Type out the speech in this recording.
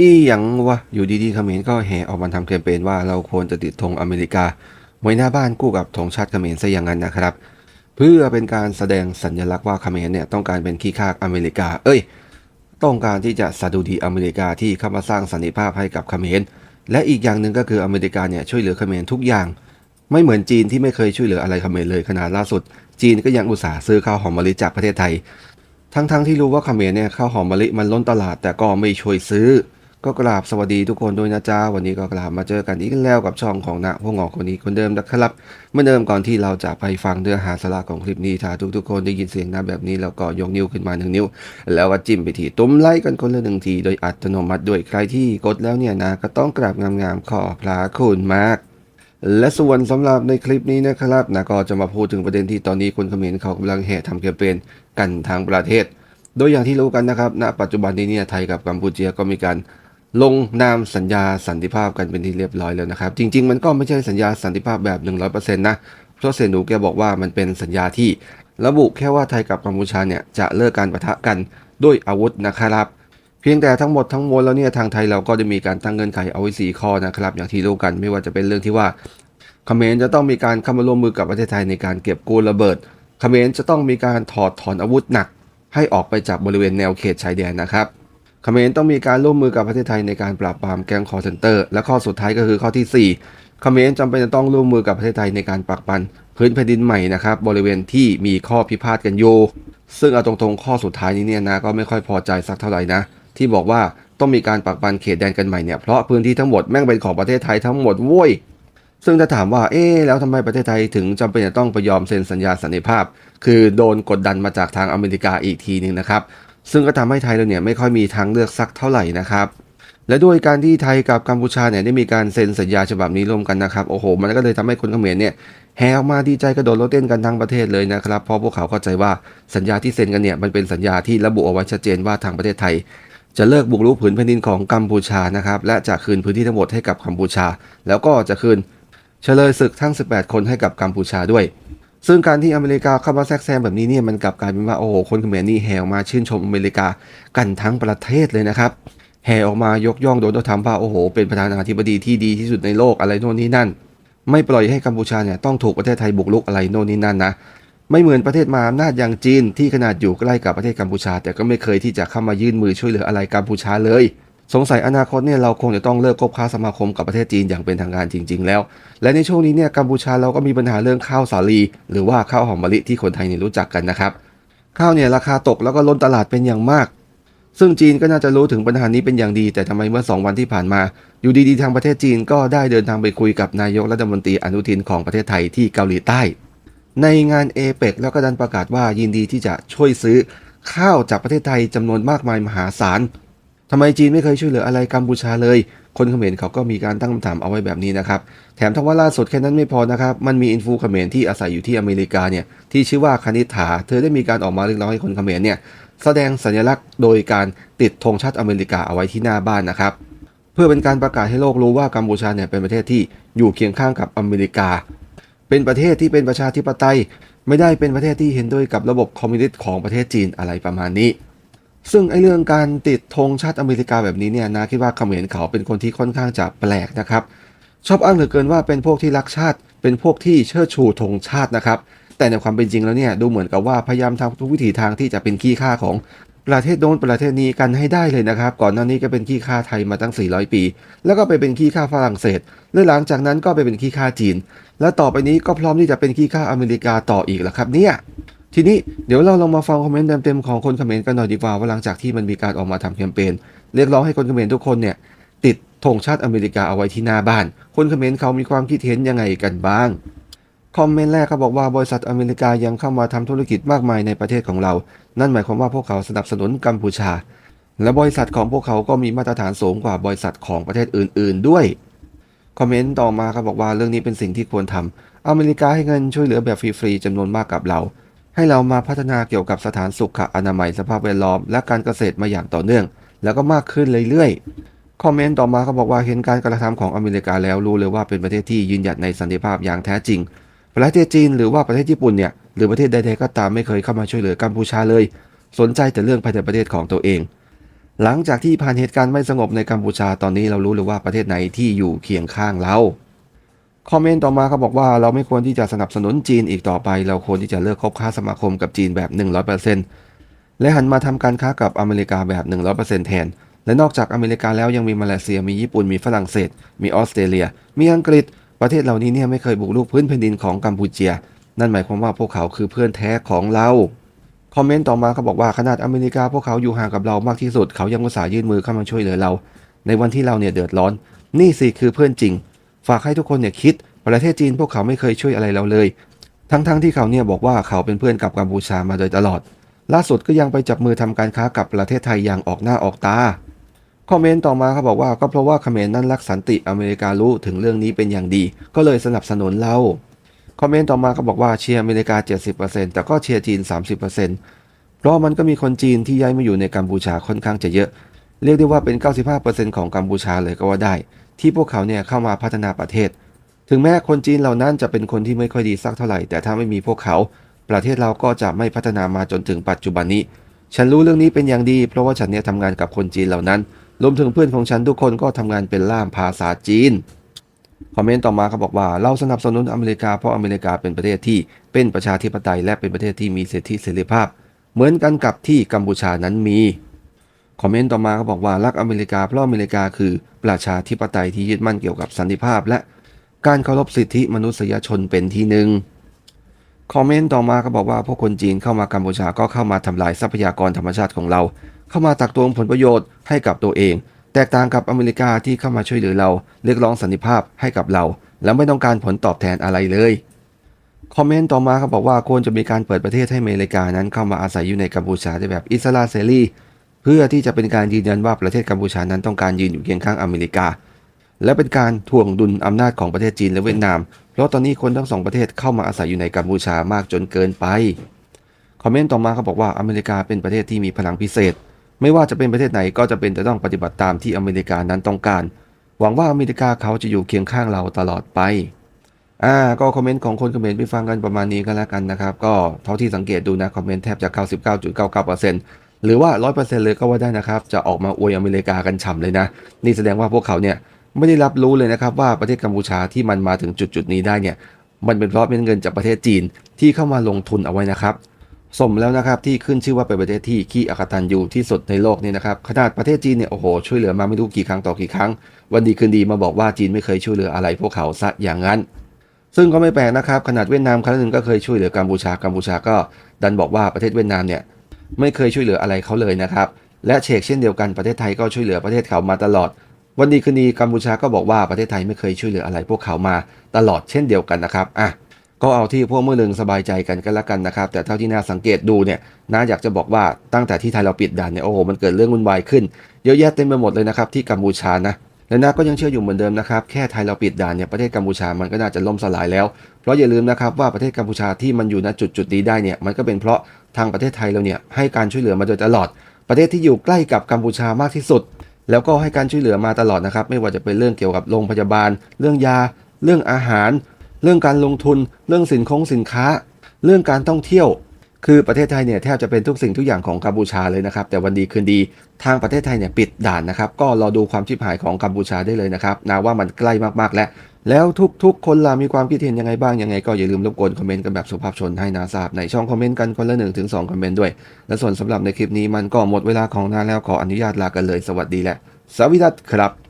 อีหยังวะ อยู่ดีๆเขมรก็แห่ออกมาทำแคมเปญว่าเราควรจะติดธงอเมริกา ไว้หน้าบ้านคู่กับธงชาติเขมรซะอย่างนั้นนะครับ เพื่อเป็นการแสดงสัญลักษณ์ว่าเขมรเนี่ยต้องการเป็นขี้ข้าอเมริกา เอ้ย ต้องการที่จะสะดุดีอเมริกาที่เข้ามาสร้างสันติภาพให้กับเขมร และอีกอย่างหนึ่งก็คืออเมริกาเนี่ยช่วยเหลือเขมรทุกอย่าง ไม่เหมือนจีนที่ไม่เคยช่วยเหลืออะไรเขมรเลยขนาดล่าสุด จีนก็ยังอุตส่าห์ซื้อข้าวหอมมะลิจากประเทศไทย ทั้งๆทที่รู้ว่าเขมรเนี่ยข้าวหอมมะลิมันล้นตลาดแต่ก็ไม่ช่วยซื้อ ก็กราบสวัสดีทุกคนด้วยนะจ๊ะวันนี้ก็กราบมาเจอกันอีกแล้วกับช่องของณพวกงอกคนนี้คนเดิมนะครับเมื่อเดิมก่อนที่เราจะไปฟังเนื้อหาสาระของคลิปนี้ถ้าทุกๆคนได้ยินเสียงนะแบบนี้แล้วก็ยกนิ้วขึ้นมาหนึ่งนิ้ว แล้วก็จิ้มไปที่ตุ้มไลค์กันคนละหนึ่งทีโดยอัตโนมัติด้วยใครที่กดแล้วเนี่ยนะ ก็ต้องกราบงามๆขอบพระคุณมากและส่วนสำหรับในคลิปนี้นะครับนะก็จะมาพูดถึงประเด็นที่ตอนนี้คนเขมรเขากำลังแห่ทำแคมเปญกันทางประเทศ โดยอย่างที่รู้กันนะครับณปัจจุบันนี้เนี่ยไทยกับกัมพูชาก็มีการ ลงนามสัญญาสันติภาพกันเป็นที่เรียบร้อยแล้วนะครับ จริง ๆ มันก็ไม่ใช่สัญญาสันติภาพแบบ 100%นะเพราะเซนูแกบอกว่ามันเป็นสัญญาที่ระบุแค่ว่าไทยกับกัมพูชาเนี่ยจะเลิกการปะทะกันด้วยอาวุธนะครับเพียงแต่ทั้งหมดทั้งมวลแล้วเนี่ยทางไทยเราก็จะมีการตั้งเงื่อนไขเอาไว้สี่ข้อนะครับ อย่างที่รู้กันไม่ว่าจะเป็นเรื่องที่ว่าเขมรจะต้องมีการเข้ามาร่วมมือกับประเทศไทยในการเก็บกู้ระเบิดเขมรจะต้องมีการถอดถอนอาวุธหนัก ให้ออกไปจากบริเวณแนวเขตชายแดนนะครับ เขมรต้องมีการร่วมมือกับประเทศไทยในการปราบปรามแก๊งคอร์เซนเตอร์ และข้อสุดท้ายก็คือข้อที่ 4 เขมรจำเป็นจะต้องร่วมมือกับประเทศไทยในการปักปันพื้นแผ่นดินใหม่นะครับบริเวณที่มีข้อพิพาทกันอยู่ซึ่งเอาตรงๆข้อสุดท้ายนี้เนี่ยนะก็ไม่ค่อยพอใจสักเท่าไหร่นะ ที่บอกว่าต้องมีการปักปันเขตแดนกันใหม่เนี่ยเพราะพื้นที่ทั้งหมดแม่งเป็นของประเทศไทยทั้งหมดโว้ยซึ่งถ้าถามว่าเอ๊แล้วทำไมประเทศไทยถึงจำเป็นจะต้องไปยอมเซ็นสัญญาสันติภาพ คือโดนกดดันมาจากทางอเมริกาอีกทีหนึ่งนะครับ ซึ่งก็ทำให้ไทยเราเนี่ยไม่ค่อยมีทางเลือกสักเท่าไหร่นะครับและด้วยการที่ไทยกับกัมพูชาเนี่ยได้มีการเซ็นสัญญาฉบับนี้ร่วมกันนะครับโอ้โห มันก็เลยทำให้คนเขมรเนี่ยแห่ออกมาดีใจกระโดดโลดเต้นกันทั้งประเทศเลยนะครับเพราะพวกเขาเข้าใจว่าสัญญาที่เซ็นกันเนี่ยมันเป็นสัญญาที่ระบุเอาไว้ชัดเจนว่าทางประเทศไทย จะเลิกบุกรุกผืนแผ่นดินของกัมพูชานะครับและจะคืนพื้นที่ทั้งหมดให้กับกัมพูชา แล้วก็จะคืนเฉลยศึกทั้ง 18 คนให้กับกัมพูชาด้วย ซึ่งการที่อเมริกาเข้ามาแทรกแซงแบบนี้เนี่ยมันกลับกลายเป็นว่าโอ้โหคนเขมรนี่แห่ออกมาชื่นชมอเมริกากันทั้งประเทศเลยนะครับแห่ออกมายกย่องโดนัลด์ทรัมป์ว่าโอ้โห เป็นประธานาธิบดีที่ดีที่สุดในโลกอะไรโน่นนี่นั่น ไม่ปล่อยให้กัมพูชาเนี่ยต้องถูกประเทศไทยบุกรุกอะไรโน่นนี่นั่นนะไม่เหมือนประเทศมาอำนาจอย่างจีนที่ขนาดอยู่ใกล้กับประเทศกัมพูชา แต่ก็ไม่เคยที่จะเข้ามายื่นมือช่วยเหลืออะไรกัมพูชาเลย สงสัยอนาคตเนี่ยเราคงจะต้องเลิกคบค้าสมาคมกับประเทศจีนอย่างเป็นทางการจริง ๆ แล้ว และในช่วงนี้เนี่ยกัมพูชาเราก็มีปัญหาเรื่องข้าวสาลี หรือว่าข้าวหอมมะลิที่คนไทยเนี่ยรู้จักกันนะครับ ข้าวเนี่ยราคาตกแล้วก็ล้นตลาดเป็นอย่างมาก ซึ่งจีนก็น่าจะรู้ถึงปัญหานี้เป็นอย่างดี แต่ทำไมเมื่อ 2 วันที่ผ่านมา อยู่ดีๆทางประเทศจีนก็ได้เดินทางไปคุยกับนายกรัฐมนตรีอนุทินของประเทศไทยที่เกาหลีใต้ ในงานเอเปกแล้วก็ดันประกาศว่ายินดีที่จะช่วยซื้อข้าวจากประเทศไทยจำนวนมากมายมหาศาล ทำไมจีนไม่เคยช่วยเหลืออะไรกัมพูชาเลย คนเขมรเขาก็มีการตั้งคำถามเอาไว้แบบนี้นะครับ แถมทั้งว่าล่าสุดแค่นั้นไม่พอนะครับ มันมีอินฟูเขมรที่อาศัยอยู่ที่อเมริกาเนี่ย ที่ชื่อว่าคณิษฐา เธอได้มีการออกมาเรียกร้องให้คนเขมรเนี่ย แสดงสัญลักษณ์โดยการติดธงชาติอเมริกาเอาไว้ที่หน้าบ้านนะครับ เพื่อเป็นการประกาศให้โลกรู้ว่ากัมพูชาเนี่ยเป็นประเทศที่อยู่เคียงข้างกับอเมริกา เป็นประเทศที่เป็นประชาธิปไตย ไม่ได้เป็นประเทศที่เห็นด้วยกับระบบคอมมิวนิสต์ของประเทศจีนอะไรประมาณนี้ ซึ่งไอเรื่องการติดธงชาติอเมริกาแบบนี้เนี่ยนาคิดว่าเขมรเขาเป็นคนที่ค่อนข้างจะแปลกนะครับ ชอบอ้างเหลือเกินว่าเป็นพวกที่รักชาติ เป็นพวกที่เชิดชูธงชาตินะครับ แต่ในความเป็นจริงแล้วเนี่ยดูเหมือนกับว่าพยายามทำทุกวิถีทางที่จะเป็นขี้ข้าของประเทศโน้นประเทศนี้กันให้ได้เลยนะครับ ก่อนหน้านี้ก็เป็นขี้ข้าไทยมาตั้ง 400 ปี แล้วก็ไปเป็นขี้ข้าฝรั่งเศสและหลังจากนั้นก็ไปเป็นขี้ข้าจีน และต่อไปนี้ก็พร้อมที่จะเป็นขี้ข้าอเมริกาต่ออีกแล้วครับเนี่ย ทีนี้เดี๋ยวเราลองมาฟังคอมเมนต์เต็มๆของคนเขมรกันหน่อยดีกว่าว่าหลังจากที่มันมีการออกมาทำแคมเปญเรียกร้องให้คนเขมรทุกคนเนี่ยติดธงชาติอเมริกาเอาไว้ที่หน้าบ้าน คนเขมรเขามีความคิดเห็นยังไงกันบ้าง คอมเมนต์แรกเขาบอกว่าบริษัทอเมริกายังเข้ามาทำธุรกิจมากมายในประเทศของเรา นั่นหมายความว่าพวกเขาสนับสนุนกัมพูชา และบริษัทของพวกเขาก็มีมาตรฐานสูงกว่าบริษัทของประเทศอื่น ๆ ด้วย คอมเมนต์ต่อมาเขาบอกว่าเรื่องนี้เป็นสิ่งที่ควรทำอเมริกาให้เงินช่วยเหลือแบบฟรีๆจำนวนมากกับเรา ให้เรามาพัฒนาเกี่ยวกับสถานสุขอนามัยสภาพแวดล้อม และการเกษตรมาอย่างต่อเนื่อง แล้วก็มากขึ้นเรื่อยๆ คอมเมนต์ต่อมาเขาบอกว่าเห็นการกระทำของอเมริกาแล้วรู้เลยว่าเป็นประเทศที่ยืนหยัดในสันติภาพอย่างแท้จริง ประเทศจีนหรือว่าประเทศญี่ปุ่นเนี่ยหรือประเทศใดๆก็ตามไม่เคยเข้ามาช่วยเหลือกัมพูชาเลย สนใจแต่เรื่องภายในประเทศของตัวเอง หลังจากที่ผ่านเหตุการณ์ไม่สงบในกัมพูชาตอนนี้เรารู้เลยว่าประเทศไหนที่อยู่เคียงข้างเรา คอมเมนต์ต่อมาเขาบอกว่าเราไม่ควรที่จะสนับสนุนจีนอีกต่อไป เราควรที่จะเลิกคบค้าสมาคมกับจีนแบบ 100%และหันมาทำการค้ากับอเมริกาแบบ 100%แทน และนอกจากอเมริกาแล้วยังมีมาเลเซียมีญี่ปุ่นมีฝรั่งเศส มีออสเตรเลีย มีอังกฤษ ประเทศเหล่านี้เนี่ยไม่เคยบุกรุกพื้นแผ่นดินของกัมพูเชีย นั่นหมายความว่าพวกเขาคือเพื่อนแท้ของเราคอมเมนต์ต่อมาเขาบอกว่าขนาดอเมริกาพวกเขาอยู่ห่างกับเรามากที่สุด เขายังอุตส่าห์ยื่นมือเข้ามาช่วยเหลือเรา ในวันที่เราเนี่ยเดือดร้อน นี่สิคือเพื่อนจริง ฝากให้ทุกคนเนี่ยคิด ประเทศจีนพวกเขาไม่เคยช่วยอะไรเราเลย ทั้งๆที่เขาเนี่ยบอกว่าเขาเป็นเพื่อนกับกัมพูชามาโดยตลอด ล่าสุดก็ยังไปจับมือทำการค้ากับประเทศไทยอย่างออกหน้าออกตา คอมเมนต์ต่อมาเขาบอกว่าก็เพราะว่าเขมรนั้นรักสันติอเมริการู้ถึงเรื่องนี้เป็นอย่างดี ก็เลยสนับสนุนเรา คอมเมนต์ต่อมาเขาบอกว่าเชียร์อเมริกา 70%แต่ก็เชียร์จีน 30%เพราะมันก็มีคนจีนที่ย้ายมาอยู่ในกัมพูชาค่อนข้างจะเยอะ เรียกได้ว่าเป็น 95%ของกัมพูชาเลยก็ว่าได้ ที่พวกเขาเนี่ยเข้ามาพัฒนาประเทศ ถึงแม้คนจีนเหล่านั้นจะเป็นคนที่ไม่ค่อยดีสักเท่าไหร่ แต่ถ้าไม่มีพวกเขา ประเทศเราก็จะไม่พัฒนามาจนถึงปัจจุบันนี้ ฉันรู้เรื่องนี้เป็นอย่างดี เพราะว่าฉันเนี่ยทำงานกับคนจีนเหล่านั้น รวมถึงเพื่อนของฉันทุกคนก็ทำงานเป็นล่ามภาษาจีน คอมเมนต์ต่อมาเขาบอกว่าเราสนับสนุนอเมริกาเพราะอเมริกาเป็นประเทศที่เป็นประชาธิปไตยและเป็นประเทศที่มีสิทธิเสรีภาพ เหมือนกันกับที่กัมพูชานั้นมี คอมเมนต์ต่อมาเขาบอกว่ารักอเมริกาเพราะอเมริกาคือประชาธิปไตยที่ยึดมั่นเกี่ยวกับสันติภาพ และการเคารพสิทธิมนุษยชนเป็นที่หนึ่งคอมเมนต์ต่อมาเขาบอกว่าพวกคนจีนเข้ามากัมพูชาก็เข้ามาทำลายทรัพยากรธรรมชาติของเรา เข้ามาตักตวงผลประโยชน์ให้กับตัวเอง แตกต่างกับอเมริกาที่เข้ามาช่วยเหลือเราเรียกร้องสันติภาพให้กับเรา แล้วไม่ต้องการผลตอบแทนอะไรเลยคอมเมนต์ต่อมาเขาบอกว่าควรจะมีการเปิดประเทศให้อเมริกานั้นเข้ามาอาศัยอยู่ในกัมพูชาได้แบบอิสระเสรี พื่อที่จะเป็นการยืนยันว่าประเทศกัมพูชานั้นต้องการยืนอยู่เคียงข้างอเมริกา และเป็นการถ่วงดุลอำนาจของประเทศจีนและเวียดนาม เพราะตอนนี้คนทั้งสองประเทศเข้ามาอาศัยอยู่ในกัมพูชามากจนเกินไป คอมเมนต์ต่อมาเขาบอกว่าอเมริกาเป็นประเทศที่มีพลังพิเศษ ไม่ว่าจะเป็นประเทศไหนก็จะเป็นแต่ต้องปฏิบัติตามที่อเมริกานั้นต้องการ หวังว่าอเมริกาเขาจะอยู่เคียงข้างเราตลอดไปอ่าก็คอมเมนต์ของคนคอมเมนต์ไปฟังกันประมาณนี้ก็แล้วกันนะครับก็เท่าที่สังเกตดูนะคอมเมนต์แทบจะ99.99% หรือว่า 100%เลยก็ว่าได้นะครับ จะออกมาอวยอเมริกากันฉ่ำเลยนะ นี่แสดงว่าพวกเขาเนี่ยไม่ได้รับรู้เลยนะครับว่าประเทศกัมพูชาที่มันมาถึงจุดจุดนี้ได้เนี่ยมันเป็นเพราะเป็นเงินจากประเทศจีนที่เข้ามาลงทุนเอาไว้นะครับสมแล้วนะครับที่ขึ้นชื่อว่าเป็นประเทศที่ขี้อกตันยูที่สุดในโลกนี่นะครับขนาดประเทศจีนเนี่ยโอ้โหช่วยเหลือมาไม่รู้กี่ครั้งต่อกี่ครั้ง วันดีคืนดีมาบอกว่าจีนไม่เคยช่วยเหลืออะไรพวกเขาซะอย่างนั้น ซึ่งก็ไม่แปลกนะครับขนาดเวียดนามครั้งหนึ่งก็เคยช่วยเหลือกัมพูชากัมพูชาก็ดันบอกว่าประเทศเวียดนามเนี่ย ไม่เคยช่วยเหลืออะไรเขาเลยนะครับ และเชกเช่นเดียวกันประเทศไทยก็ช่วยเหลือประเทศเขามาตลอด วันดีคืนดีกัมพูชาก็บอกว่าประเทศไทยไม่เคยช่วยเหลืออะไรพวกเขามาตลอดเช่นเดียวกันนะครับอะก็เอาที่พวกมือหนึ่งสบายใจกันก็แล้วกันนะครับ แต่เท่าที่น่าสังเกตดูเนี่ยน่าอยากจะบอกว่าตั้งแต่ที่ไทยเราปิดด่านเนี่ยโอ้โหมันเกิดเรื่องวุ่นวายขึ้นเยอะแยะเต็มไปหมดเลยนะครับที่กัมพูชานะและน่าก็ยังเชื่ออยู่เหมือนเดิมนะครับแค่ไทยเราปิดด่านเนี่ยประเทศกัมพูชามันก็น่าจะล่มสลายแล้ว เพราะอย่าลืมนะครับว่าประเทศกัมพูชาที่มันอยู่ณจุดจุดนี้ได้เนี่ยมันก็เป็นเพราะ ทางประเทศไทยเราเนี่ยให้การช่วยเหลือมาโดยตลอด ประเทศที่อยู่ใกล้กับกัมพูชามากที่สุด แล้วก็ให้การช่วยเหลือมาตลอดนะครับ ไม่ว่าจะเป็นเรื่องเกี่ยวกับโรงพยาบาล เรื่องยา เรื่องอาหาร เรื่องการลงทุน เรื่องสินคงสินค้า เรื่องการท่องเที่ยว คือประเทศไทยเนี่ยแทบจะเป็นทุกสิ่งทุกอย่างของกัมพูชาเลยนะครับ แต่วันดีคืนดีทางประเทศไทยเนี่ยปิดด่านนะครับ ก็รอดูความชิบหายของกัมพูชาได้เลยนะครับนาว่ามันใกล้มากๆแล้วแล้วทุกๆ คนล่ะมีความคิดเห็นยังไงบ้าง ยังไงก็อย่าลืมรบกวนคอมเมนต์กันแบบสุภาพชนให้นาทราบในช่องคอมเมนต์กันคนละ1นถึงสคอมเมนต์ด้วย และส่วนสำหรับในคลิปนี้มันก็หมดเวลาของนาแล้วขออนุญาตลากันเลยสวัสดีและสวัสดีครับ